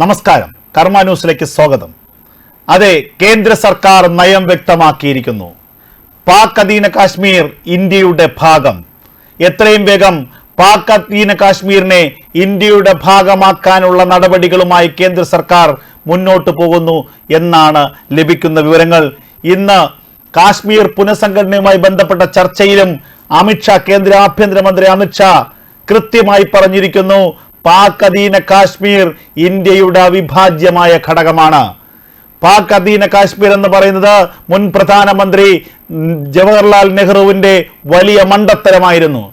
നമസ്കാരം. കർമ്മ ന്യൂസിലേക്ക് സ്വാഗതം. അതെ കേന്ദ്ര സർക്കാർ നയം വ്യക്തമാക്കിയിരിക്കുന്നു. പാക് അധീന കാശ്മീർ ഇന്ത്യയുടെ ഭാഗം. എത്രയും വേഗം പാക് അധീന കാശ്മീരിനെ ഇന്ത്യയുടെ ഭാഗമാക്കാനുള്ള നടപടികളുമായി കേന്ദ്ര സർക്കാർ മുന്നോട്ട് പോകുന്നു എന്നാണ് ലഭിക്കുന്ന വിവരങ്ങൾ. ഇന്ന് കാശ്മീർ പുനഃസംഘടനയുമായി ബന്ധപ്പെട്ട ചർച്ചയിലും അമിത്ഷാ കേന്ദ്ര ആഭ്യന്തരമന്ത്രി അമിത്ഷാ കൃത്യമായി പറഞ്ഞിരിക്കുന്നു. പാക് അധീന കാശ്മീർ ഇന്ത്യയുടെ അവിഭാജ്യമായ ഘടകമാണ്. പാക് അധീന കാശ്മീർ എന്ന് പറയുന്നത് മുൻ പ്രധാനമന്ത്രി ജവഹർലാൽ നെഹ്റുവിന്റെ വലിയ മണ്ടത്തരമായിരുന്നു.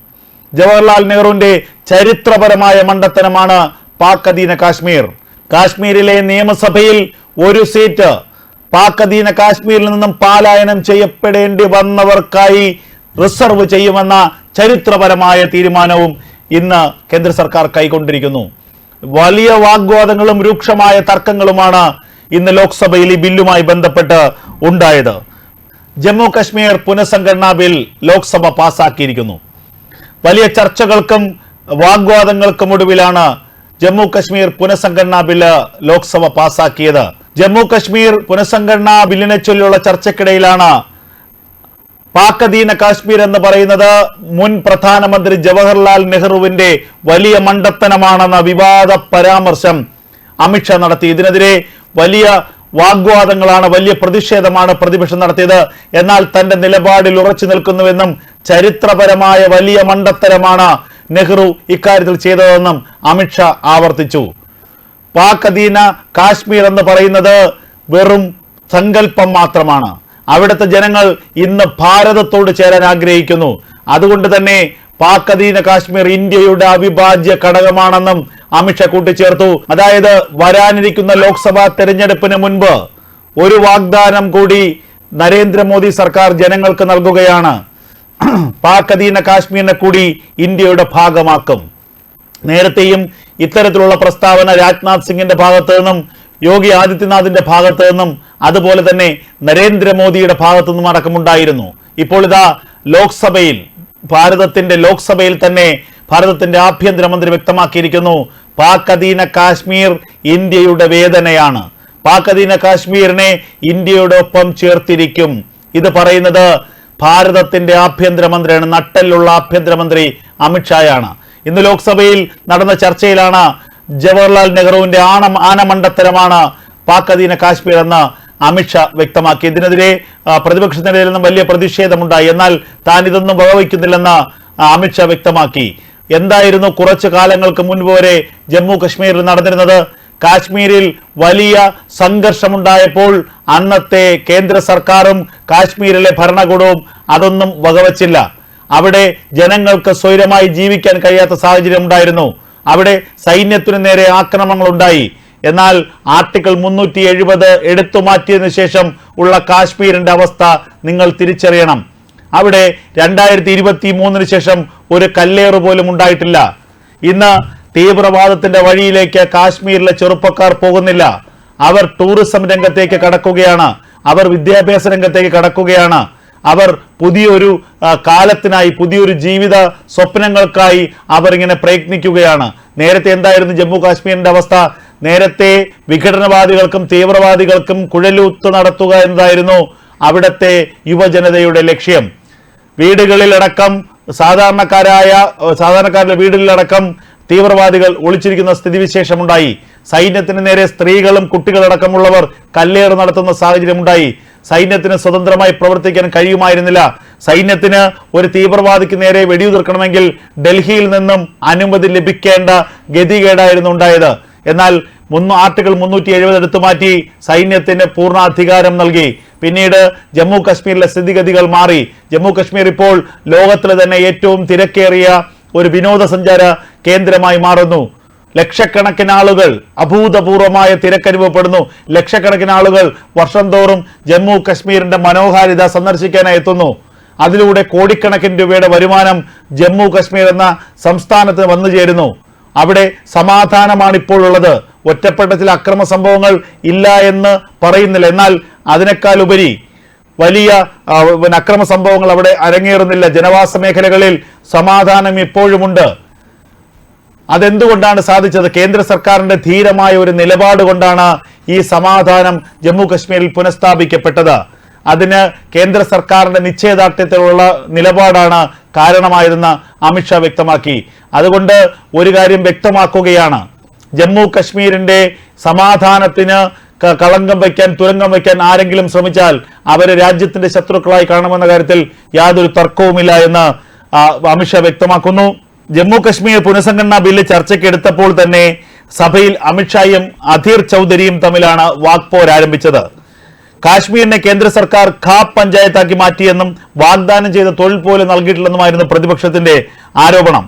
ജവഹർലാൽ നെഹ്റുവിന്റെ ചരിത്രപരമായ മണ്ടത്തരമാണ് പാക് അധീന കാശ്മീർ. കാശ്മീരിലെ നിയമസഭയിൽ ഒരു സീറ്റ് പാക് അധീന കാശ്മീരിൽ നിന്നും പാലായനം ചെയ്യപ്പെടേണ്ടി വന്നവർക്കായി റിസർവ് ചെയ്യുമെന്ന ചരിത്രപരമായ തീരുമാനവും ഇന്ന് കേന്ദ്ര സർക്കാർ കൈക്കൊണ്ടിരിക്കുന്നു. വലിയ വാഗ്വാദങ്ങളും രൂക്ഷമായ തർക്കങ്ങളുമാണ് ഇന്ന് ലോക്സഭയിൽ ഈ ബില്ലുമായി ബന്ധപ്പെട്ട് ഉണ്ടായത്. ജമ്മു കശ്മീർ പുനഃസംഘടനാ ബിൽ ലോക്സഭ പാസാക്കിയിരിക്കുന്നു. വലിയ ചർച്ചകൾക്കും വാഗ്വാദങ്ങൾക്കും ഒടുവിലാണ് ജമ്മു കശ്മീർ പുനഃസംഘടനാ ബില്ല് ലോക്സഭ പാസാക്കിയത്. ജമ്മു കശ്മീർ പുനഃസംഘടനാ ബില്ലിനെ ചൊല്ലിയുള്ള ചർച്ചയ്ക്കിടയിലാണ് പാക് അധീന കാശ്മീർ എന്ന് പറയുന്നത് മുൻ പ്രധാനമന്ത്രി ജവഹർലാൽ നെഹ്റുവിന്റെ വലിയ മണ്ടത്തനമാണെന്ന വിവാദ പരാമർശം അമിത്ഷാ നടത്തി. ഇതിനെതിരെ വലിയ വാഗ്വാദങ്ങളാണ് വലിയ പ്രതിഷേധമാണ് പ്രതിപക്ഷം നടത്തിയത്. എന്നാൽ തന്റെ നിലപാടിൽ ഉറച്ചു നിൽക്കുന്നുവെന്നും ചരിത്രപരമായ വലിയ മണ്ടത്തരമാണ് നെഹ്റു ഇക്കാര്യത്തിൽ ചെയ്തതെന്നും അമിത്ഷാ ആവർത്തിച്ചു. പാക് അധീന കാശ്മീർ എന്ന് പറയുന്നത് വെറും സങ്കല്പം മാത്രമാണ്. അവിടുത്തെ ജനങ്ങൾ ഇന്ന് ഭാരതത്തോട് ചേരാൻ ആഗ്രഹിക്കുന്നു. അതുകൊണ്ട് തന്നെ പാക് അധീന കാശ്മീർ ഇന്ത്യയുടെ അവിഭാജ്യ ഘടകമാണെന്നും അമിത്ഷാ കൂട്ടിച്ചേർത്തു. അതായത് വരാനിരിക്കുന്ന ലോക്സഭാ തെരഞ്ഞെടുപ്പിന് മുൻപ് ഒരു വാഗ്ദാനം കൂടി നരേന്ദ്രമോദി സർക്കാർ ജനങ്ങൾക്ക് നൽകുകയാണ്. പാക് അധീന കാശ്മീരിനെ കൂടി ഇന്ത്യയുടെ ഭാഗമാക്കും. നേരത്തെയും ഇത്തരത്തിലുള്ള പ്രസ്താവന രാജ്നാഥ് സിംഗിന്റെ ഭാഗത്തു നിന്നും യോഗി ആദിത്യനാഥിന്റെ ഭാഗത്തു നിന്നും അതുപോലെ തന്നെ നരേന്ദ്രമോദിയുടെ ഭാഗത്തു നിന്നും അടക്കമുണ്ടായിരുന്നു. ഇപ്പോൾ ഇതാ ലോക്സഭയിൽ ഭാരതത്തിന്റെ ലോക്സഭയിൽ തന്നെ ഭാരതത്തിന്റെ ആഭ്യന്തരമന്ത്രി വ്യക്തമാക്കിയിരിക്കുന്നു പാക് അധീന കാശ്മീർ ഇന്ത്യയുടെ വേദനയാണ്. പാക് അധീന കാശ്മീരിനെ ഇന്ത്യയുടെ ഒപ്പം ചേർത്തിരിക്കും. ഇത് പറയുന്നത് ഭാരതത്തിന്റെ ആഭ്യന്തരമന്ത്രിയാണ് നട്ടലുള്ള ആഭ്യന്തരമന്ത്രി അമിത്ഷായാണ്. ഇന്ന് ലോക്സഭയിൽ നടന്ന ചർച്ചയിലാണ് ജവഹർലാൽ നെഹ്റുവിന്റെ ആണ ആനമണ്ടത്തരമാണ് പാക് അധീന കാശ്മീർ എന്ന് അമിത്ഷാ വ്യക്തമാക്കി. ഇതിനെതിരെ പ്രതിപക്ഷത്തിനിടയിൽ നിന്നും വലിയ പ്രതിഷേധമുണ്ടായി. എന്നാൽ താൻ ഇതൊന്നും വകവയ്ക്കുന്നില്ലെന്ന് അമിത്ഷാ വ്യക്തമാക്കി. എന്തായിരുന്നു കുറച്ചു കാലങ്ങൾക്ക് മുൻപ് വരെ ജമ്മു കശ്മീരിൽ നടന്നിരുന്നത്? കാശ്മീരിൽ വലിയ സംഘർഷമുണ്ടായപ്പോൾ അന്നത്തെ കേന്ദ്ര സർക്കാരും കാശ്മീരിലെ ഭരണകൂടവും അതൊന്നും വകവച്ചില്ല. അവിടെ ജനങ്ങൾക്ക് സ്വൈരമായി ജീവിക്കാൻ കഴിയാത്ത സാഹചര്യം ഉണ്ടായിരുന്നു. അവിടെ സൈന്യത്തിനു നേരെ ആക്രമണങ്ങൾ ഉണ്ടായി എന്നാൽ ആർട്ടിക്കിൾ മുന്നൂറ്റി എഴുപത് എടുത്തു മാറ്റിയതിനു ശേഷം ഉള്ള കാശ്മീരിന്റെ അവസ്ഥ നിങ്ങൾ തിരിച്ചറിയണം. അവിടെ രണ്ടായിരത്തി ഇരുപത്തി മൂന്നിന് ശേഷം ഒരു കല്ലേറ് പോലും ഉണ്ടായിട്ടില്ല. ഇന്ന് തീവ്രവാദത്തിന്റെ വഴിയിലേക്ക് കാശ്മീരിലെ ചെറുപ്പക്കാർ പോകുന്നില്ല. അവർ ടൂറിസം രംഗത്തേക്ക് കടക്കുകയാണ്. അവർ വിദ്യാഭ്യാസ രംഗത്തേക്ക് കടക്കുകയാണ്. അവർ പുതിയൊരു കാലത്തിനായി പുതിയൊരു ജീവിത സ്വപ്നങ്ങൾക്കായി അവർ ഇങ്ങനെ പ്രയത്നിക്കുകയാണ്. നേരത്തെ എന്തായിരുന്നു ജമ്മു കാശ്മീരിന്റെ അവസ്ഥ? നേരത്തെ വിഘടനവാദികൾക്കും തീവ്രവാദികൾക്കും കുഴലൂത്ത് നടത്തുക എന്നതായിരുന്നു അവിടത്തെ യുവജനതയുടെ ലക്ഷ്യം. വീടുകളിലടക്കം സാധാരണക്കാരായ സാധാരണക്കാരുടെ വീടുകളിലടക്കം തീവ്രവാദികൾ ഒളിച്ചിരിക്കുന്ന സ്ഥിതിവിശേഷമുണ്ടായി. സൈന്യത്തിന് നേരെ സ്ത്രീകളും കുട്ടികളടക്കമുള്ളവർ കല്ലേറ് നടത്തുന്ന സാഹചര്യമുണ്ടായി. സൈന്യത്തിന് സ്വതന്ത്രമായി പ്രവർത്തിക്കാൻ കഴിയുമായിരുന്നില്ല. സൈന്യത്തിന് ഒരു തീവ്രവാദിക്ക് നേരെ വെടിയുതിർക്കണമെങ്കിൽ ഡൽഹിയിൽ നിന്നും അനുമതി ലഭിക്കേണ്ട ഗതികേടായിരുന്നു ഉണ്ടായത്. എന്നാൽ മുന്നു ആർട്ടിക്കിൾ മുന്നൂറ്റി എഴുപത് എടുത്തു മാറ്റി സൈന്യത്തിന് പൂർണ അധികാരം നൽകി. പിന്നീട് ജമ്മു കശ്മീരിലെ സ്ഥിതിഗതികൾ മാറി. ജമ്മു കശ്മീർ ഇപ്പോൾ ലോകത്തിലെ തന്നെ ഏറ്റവും തിരക്കേറിയ ഒരു വിനോദസഞ്ചാര കേന്ദ്രമായി മാറുന്നു. ലക്ഷക്കണക്കിന് ആളുകൾ അഭൂതപൂർവമായ തിരക്കനുഭവപ്പെടുന്നു ലക്ഷക്കണക്കിന് ആളുകൾ വർഷം തോറും ജമ്മു കശ്മീരിന്റെ മനോഹാരിത സന്ദർശിക്കാനായി എത്തുന്നു അതിലൂടെ കോടിക്കണക്കിന് രൂപയുടെ വരുമാനം ജമ്മു കശ്മീർ എന്ന സംസ്ഥാനത്ത് വന്നു ചേരുന്നു. അവിടെ സമാധാനമാണ് ഇപ്പോൾ ഉള്ളത്. ഒറ്റപ്പെട്ട ചില അക്രമ സംഭവങ്ങൾ ഇല്ല എന്ന് പറയുന്നില്ല. എന്നാൽ അതിനേക്കാൾ ഉപരി വലിയ അക്രമ സംഭവങ്ങൾ അവിടെ അരങ്ങേറുന്നില്ല. ജനവാസ മേഖലകളിൽ സമാധാനം ഇപ്പോഴുമുണ്ട്. അതെന്തുകൊണ്ടാണ് സാധിച്ചത്? കേന്ദ്ര സർക്കാരിന്റെ ധീരമായ ഒരു നിലപാട് കൊണ്ടാണ് ഈ സമാധാനം ജമ്മു കശ്മീരിൽ പുനഃസ്ഥാപിക്കപ്പെട്ടത്. അതിന് കേന്ദ്ര സർക്കാരിന്റെ നിശ്ചയദാർഢ്യത്തിലുള്ള നിലപാടാണ് കാരണമായതെന്ന് അമിത്ഷാ വ്യക്തമാക്കി. അതുകൊണ്ട് ഒരു കാര്യം വ്യക്തമാക്കുകയാണ്. ജമ്മു കശ്മീരിന്റെ സമാധാനത്തിന് കളങ്കം വയ്ക്കാൻ തുരങ്കം വയ്ക്കാൻ ആരെങ്കിലും ശ്രമിച്ചാൽ അവരെ രാജ്യത്തിന്റെ ശത്രുക്കളായി കാണുമെന്ന കാര്യത്തിൽ യാതൊരു തർക്കവുമില്ല എന്ന് അമിത്ഷാ വ്യക്തമാക്കുന്നു. ജമ്മു കശ്മീർ പുനഃസംഘടനാ ബില്ല് ചർച്ചയ്ക്ക് എടുത്തപ്പോൾ തന്നെ സഭയിൽ അമിത്ഷായും അധീർ ചൌധരിയും തമ്മിലാണ് വാക്പോർ ആരംഭിച്ചത്. കാശ്മീരിനെ കേന്ദ്ര സർക്കാർ ഖാപ് പഞ്ചായത്താക്കി മാറ്റിയെന്നും വാഗ്ദാനം ചെയ്ത തൊഴിൽ പോലും നൽകിയിട്ടില്ലെന്നുമായിരുന്നു പ്രതിപക്ഷത്തിന്റെ ആരോപണം.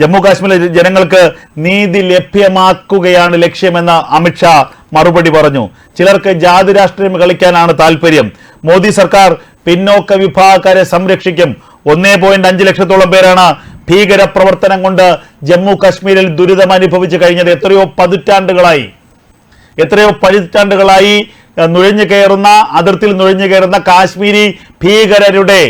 ജമ്മു കാശ്മീരിലെ ജനങ്ങൾക്ക് നീതി ലഭ്യമാക്കുകയാണ് ലക്ഷ്യമെന്ന് അമിത്ഷാ മറുപടി പറഞ്ഞു. ചിലർക്ക് ജാതി രാഷ്ട്രീയം കളിക്കാനാണ് താല്പര്യം മോദി സർക്കാർ പിന്നോക്ക വിഭാഗക്കാരെ സംരക്ഷിക്കും. ഒന്നേ പോയിന്റ് അഞ്ച് ലക്ഷത്തോളം പേരാണ് ഭീകര പ്രവർത്തനം കൊണ്ട് ജമ്മു കാശ്മീരിൽ ദുരിതം അനുഭവിച്ചു കഴിഞ്ഞത് എത്രയോ പതിറ്റാണ്ടുകളായി. എത്രയോ പതിറ്റാണ്ടുകളായി നുഴഞ്ഞു കയറുന്ന അതിർത്തിയിൽ നുഴഞ്ഞു കയറുന്ന കാശ്മീരി ഭീകരരുടെ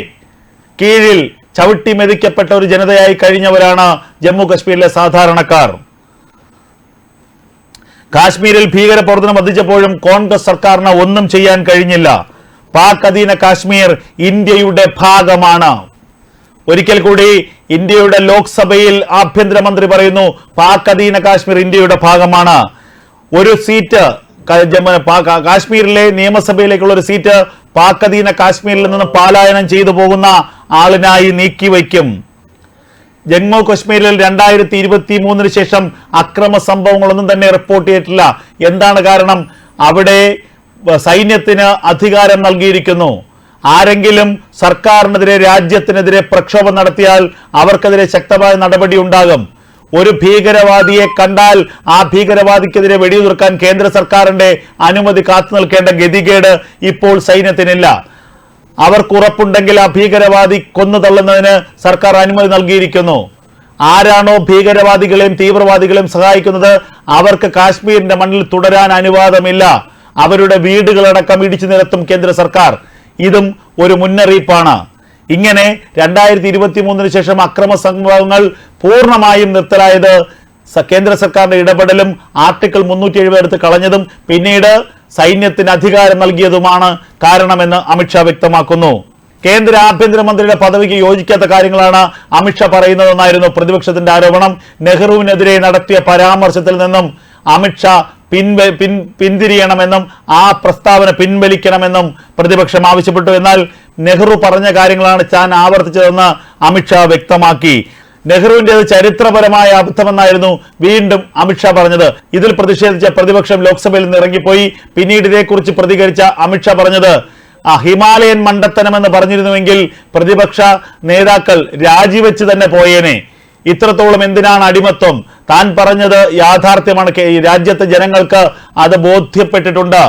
കീഴിൽ ചവിട്ടി മെതിക്കപ്പെട്ട ഒരു ജനതയായി കഴിഞ്ഞവരാണ് ജമ്മു കാശ്മീരിലെ സാധാരണക്കാർ. കാശ്മീരിൽ ഭീകരപ്രവർത്തനം വർദ്ധിച്ചപ്പോഴും കോൺഗ്രസ് സർക്കാരിന് ഒന്നും ചെയ്യാൻ കഴിഞ്ഞില്ല. പാക് അധീന കാശ്മീർ ഇന്ത്യയുടെ ഭാഗമാണ്. ഒരിക്കൽ കൂടി ഇന്ത്യയുടെ ലോക്സഭയിൽ ആഭ്യന്തരമന്ത്രി പറയുന്നു പാക് അധീന കാശ്മീർ ഇന്ത്യയുടെ ഭാഗമാണ്. ഒരു സീറ്റ് കാശ്മീരിലെ നിയമസഭയിലേക്കുള്ള ഒരു സീറ്റ് പാക് അധീന കാശ്മീരിൽ നിന്ന് പാലായനം ചെയ്തു പോകുന്ന ആളിനായി നീക്കിവയ്ക്കും ജമ്മു കശ്മീരിൽ രണ്ടായിരത്തി ഇരുപത്തി മൂന്നിന് ശേഷം അക്രമ സംഭവങ്ങളൊന്നും തന്നെ റിപ്പോർട്ട് ചെയ്തിട്ടില്ല. എന്താണ് കാരണം? അവിടെ സൈന്യത്തിന് അധികാരം നൽകിയിരിക്കുന്നു. ആരെങ്കിലും സർക്കാരിനെതിരെ രാജ്യത്തിനെതിരെ പ്രക്ഷോഭം നടത്തിയാൽ അവർക്കെതിരെ ശക്തമായ നടപടി ഉണ്ടാകും. ഒരു ഭീകരവാദിയെ കണ്ടാൽ ആ ഭീകരവാദിക്കെതിരെ വെടിയുതിർക്കാൻ കേന്ദ്ര സർക്കാരിന്റെ അനുമതി കാത്തു നിൽക്കേണ്ട ഗതികേട് ഇപ്പോൾ സൈന്യത്തിനില്ല. അവർക്ക് ഉറപ്പുണ്ടെങ്കിൽ ആ ഭീകരവാദി കൊന്നു തള്ളുന്നതിന് സർക്കാർ അനുമതി നൽകിയിരിക്കുന്നു. ആരാണോ ഭീകരവാദികളെയും തീവ്രവാദികളെയും സഹായിക്കുന്നത് അവർക്ക് കാശ്മീരിന്റെ മണ്ണിൽ തുടരാൻ അനുവാദമില്ല. അവരുടെ വീടുകളടക്കം ഇടിച്ചു നിരത്തും കേന്ദ്ര സർക്കാർ. ഇതും ഒരു മുന്നറിയിപ്പാണ്. ഇങ്ങനെ രണ്ടായിരത്തി ഇരുപത്തി മൂന്നിന് ശേഷം അക്രമ സംഭവങ്ങൾ പൂർണമായും നിർത്തലായത് കേന്ദ്ര സർക്കാരിന്റെ ഇടപെടലും ആർട്ടിക്കിൾ മുന്നൂറ്റി എഴുപത് എടുത്ത് കളഞ്ഞതും പിന്നീട് സൈന്യത്തിന് അധികാരം നൽകിയതുമാണ് കാരണമെന്ന് അമിത്ഷാ വ്യക്തമാക്കുന്നു. കേന്ദ്ര ആഭ്യന്തരമന്ത്രിയുടെ പദവിക്ക് യോജിക്കാത്ത കാര്യങ്ങളാണ് അമിത്ഷാ പറയുന്നതെന്നായിരുന്നു പ്രതിപക്ഷത്തിന്റെ ആരോപണം. നെഹ്റുവിനെതിരെ നടത്തിയ പരാമർശത്തിൽ നിന്നും അമിത്ഷാ പിൻവ പിൻ പിന്തിരിയണമെന്നും ആ പ്രസ്താവന പിൻവലിക്കണമെന്നും പ്രതിപക്ഷം ആവശ്യപ്പെട്ടു. എന്നാൽ നെഹ്റു പറഞ്ഞ കാര്യങ്ങളാണ് ചാൻ ആവർത്തിച്ചതെന്ന് അമിത്ഷാ വ്യക്തമാക്കി. നെഹ്റുവിന്റെത് ചരിത്രപരമായ അബദ്ധമെന്നായിരുന്നു വീണ്ടും അമിത്ഷാ പറഞ്ഞത്. ഇതിൽ പ്രതിഷേധിച്ച പ്രതിപക്ഷം ലോക്സഭയിൽ നിന്ന് ഇറങ്ങിപ്പോയി. പിന്നീട് ഇതേക്കുറിച്ച് പ്രതികരിച്ച അമിത്ഷാ പറഞ്ഞത് ആ ഹിമാലയൻ മണ്ടത്തനമെന്ന് പറഞ്ഞിരുന്നുവെങ്കിൽ പ്രതിപക്ഷ നേതാക്കൾ രാജിവെച്ച് തന്നെ പോയേനെ. ഇത്രത്തോളം എന്തിനാണ് അടിമത്വം? താൻ പറഞ്ഞത് യാഥാർത്ഥ്യമാണ്. രാജ്യത്തെ ജനങ്ങൾക്ക് അത് ബോധ്യപ്പെട്ടിട്ടുണ്ട്.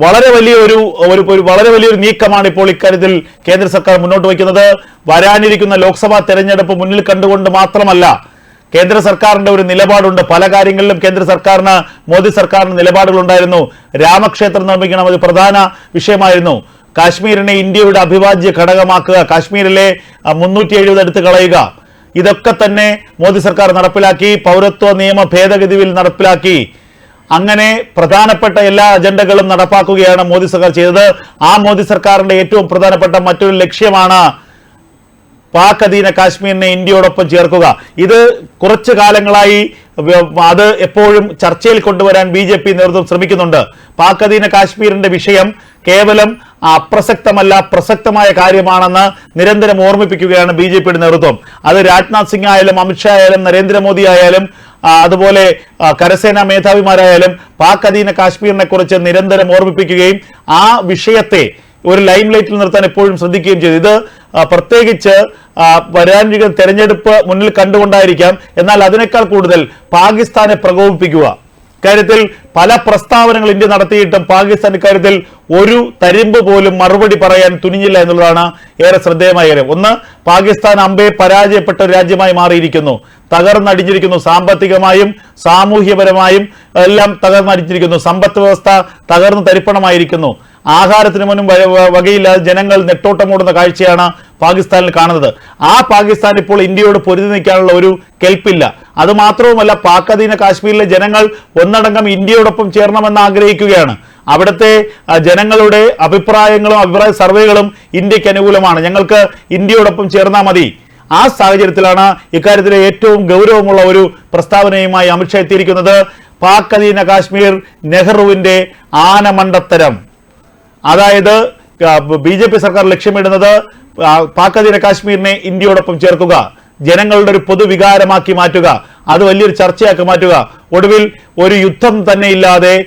വളരെ വലിയ ഒരു ഒരു വളരെ വലിയൊരു നീക്കമാണ് ഇപ്പോൾ ഇക്കാര്യത്തിൽ കേന്ദ്ര സർക്കാർ മുന്നോട്ട് വയ്ക്കുന്നത്. വരാനിരിക്കുന്ന ലോക്സഭാ തെരഞ്ഞെടുപ്പ് മുന്നിൽ കണ്ടുകൊണ്ട് മാത്രമല്ല കേന്ദ്ര സർക്കാരിന്റെ ഒരു നിലപാടുണ്ട്. പല കാര്യങ്ങളിലും കേന്ദ്ര സർക്കാരിന് മോദി സർക്കാരിന് നിലപാടുകളുണ്ടായിരുന്നു. രാമക്ഷേത്രം നിർമ്മിക്കണം ഒരു പ്രധാന വിഷയമായിരുന്നു. കാശ്മീരിനെ ഇന്ത്യയുടെ അവിഭാജ്യ ഘടകമാക്കുക കാശ്മീരിലെ മുന്നൂറ്റി എഴുപത് എടുത്ത് കളയുക. ഇതൊക്കെ തന്നെ മോദി സർക്കാർ നടപ്പിലാക്കി പൗരത്വ നിയമ ഭേദഗതിയിൽ നടപ്പിലാക്കി. അങ്ങനെ പ്രധാനപ്പെട്ട എല്ലാ അജണ്ടകളും നടപ്പാക്കുകയാണ് മോദി സർക്കാർ ചെയ്തത്. ആ മോദി സർക്കാരിന്റെ ഏറ്റവും പ്രധാനപ്പെട്ട മറ്റൊരു ലക്ഷ്യമാണ് പാക് അധീന കാശ്മീരിനെ ഇന്ത്യയോടൊപ്പം ചേർക്കുക. ഇത് കുറച്ചു കാലങ്ങളായി അത് എപ്പോഴും ചർച്ചയിൽ കൊണ്ടുവരാൻ ബി ജെ പി നേതൃത്വം ശ്രമിക്കുന്നുണ്ട്. പാക് അധീന കാശ്മീരിന്റെ വിഷയം കേവലം അപ്രസക്തമല്ല പ്രസക്തമായ കാര്യമാണെന്ന് നിരന്തരം ഓർമ്മിപ്പിക്കുകയാണ് ബി ജെ പിയുടെ നേതൃത്വം. അത് രാജ്നാഥ് സിംഗ് ആയാലും അമിത്ഷാ ആയാലും നരേന്ദ്രമോദി ആയാലും അതുപോലെ കരസേനാ മേധാവിമാരായാലും പാക് അധീന കാശ്മീരിനെ കുറിച്ച് നിരന്തരം ഓർമ്മിപ്പിക്കുകയും ആ വിഷയത്തെ ഒരു ലൈം ലൈറ്റിൽ നിർത്താൻ എപ്പോഴും ശ്രദ്ധിക്കുകയും ചെയ്തു. ഇത് പ്രത്യേകിച്ച് വരാനിരിക്കുന്ന തെരഞ്ഞെടുപ്പ് മുന്നിൽ കണ്ടുകൊണ്ടായിരിക്കാം. എന്നാൽ അതിനേക്കാൾ കൂടുതൽ പാകിസ്ഥാനെ പ്രകോപിപ്പിക്കുക. കാര്യത്തിൽ പല പ്രസ്താവനകൾ ഇന്ത്യ നടത്തിയിട്ടും പാകിസ്ഥാൻ ഇക്കാര്യത്തിൽ ഒരു തരിമ്പ് പോലും മറുപടി പറയാൻ തുനിഞ്ഞില്ല എന്നുള്ളതാണ് ഏറെ ശ്രദ്ധേയമായ കാര്യം. ഒന്ന് പാകിസ്ഥാൻ അമ്പേ പരാജയപ്പെട്ട ഒരു രാജ്യമായി മാറിയിരിക്കുന്നു. തകർന്നടിഞ്ഞിരിക്കുന്നു സാമ്പത്തികമായും സാമൂഹ്യപരമായും എല്ലാം തകർന്നടിഞ്ഞിരിക്കുന്നു. സമ്പദ് വ്യവസ്ഥ തകർന്നു തരിപ്പണമായിരിക്കുന്നു. ആഹാരത്തിന് മുന്നും വകയില്ലാതെ ജനങ്ങൾ നെട്ടോട്ടമോടുന്ന കാഴ്ചയാണ് പാകിസ്ഥാനിൽ കാണുന്നത്. ആ പാകിസ്ഥാൻ ഇപ്പോൾ ഇന്ത്യയോട് പൊരുതി നിൽക്കാനുള്ള ഒരു കെൽപ്പില്ല. അത് മാത്രവുമല്ല കാശ്മീരിലെ ജനങ്ങൾ ഒന്നടങ്കം ഇന്ത്യയോടൊപ്പം ചേരണമെന്ന് ആഗ്രഹിക്കുകയാണ്. അവിടുത്തെ ജനങ്ങളുടെ അഭിപ്രായങ്ങളും അഭിപ്രായ സർവേകളും ഇന്ത്യയ്ക്ക് അനുകൂലമാണ്. ഞങ്ങൾക്ക് ഇന്ത്യയോടൊപ്പം ചേർന്നാൽ മതി. ആ സാഹചര്യത്തിലാണ് ഇക്കാര്യത്തിലെ ഏറ്റവും ഗൗരവമുള്ള ഒരു പ്രസ്താവനയുമായി അമിത്ഷാ എത്തിയിരിക്കുന്നത്. പാക് അധീന കാശ്മീർ നെഹ്റുവിന്റെ ആനമണ്ടത്തരം. അതായത് ബി സർക്കാർ ലക്ഷ്യമിടുന്നത് ആ, പാക് അധീന കാശ്മീരിനെ ഇന്ത്യയോടൊപ്പം ചേർക്കുക. ജനങ്ങളുടെ ഒരു പൊതുവികാരമാക്കി മാറ്റുക. അത് വലിയൊരു ചർച്ചയാക്കി മാറ്റുക. ഒടുവിൽ ഒരു യുദ്ധം തന്നെ ഇല്ലാതെ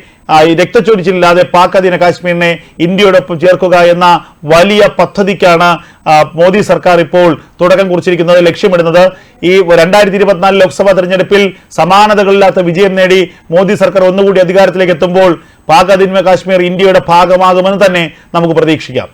രക്തച്ചൊരിച്ചിലില്ലാതെ പാക് അധീന കാശ്മീരിനെ ഇന്ത്യയോടൊപ്പം ചേർക്കുക എന്ന വലിയ പദ്ധതിക്കാണ് മോദി സർക്കാർ ഇപ്പോൾ തുടക്കം കുറിച്ചിരിക്കുന്നത് ലക്ഷ്യമിടുന്നത്. ഈ രണ്ടായിരത്തി ഇരുപത്തിനാല് ലോക്സഭാ തെരഞ്ഞെടുപ്പിൽ സമാനതകളില്ലാത്ത വിജയം നേടി മോദി സർക്കാർ ഒന്നുകൂടി അധികാരത്തിലേക്ക് എത്തുമ്പോൾ പാക് അധീന കാശ്മീർ ഇന്ത്യയുടെ ഭാഗമാകുമെന്ന് തന്നെ നമുക്ക് പ്രതീക്ഷിക്കാം.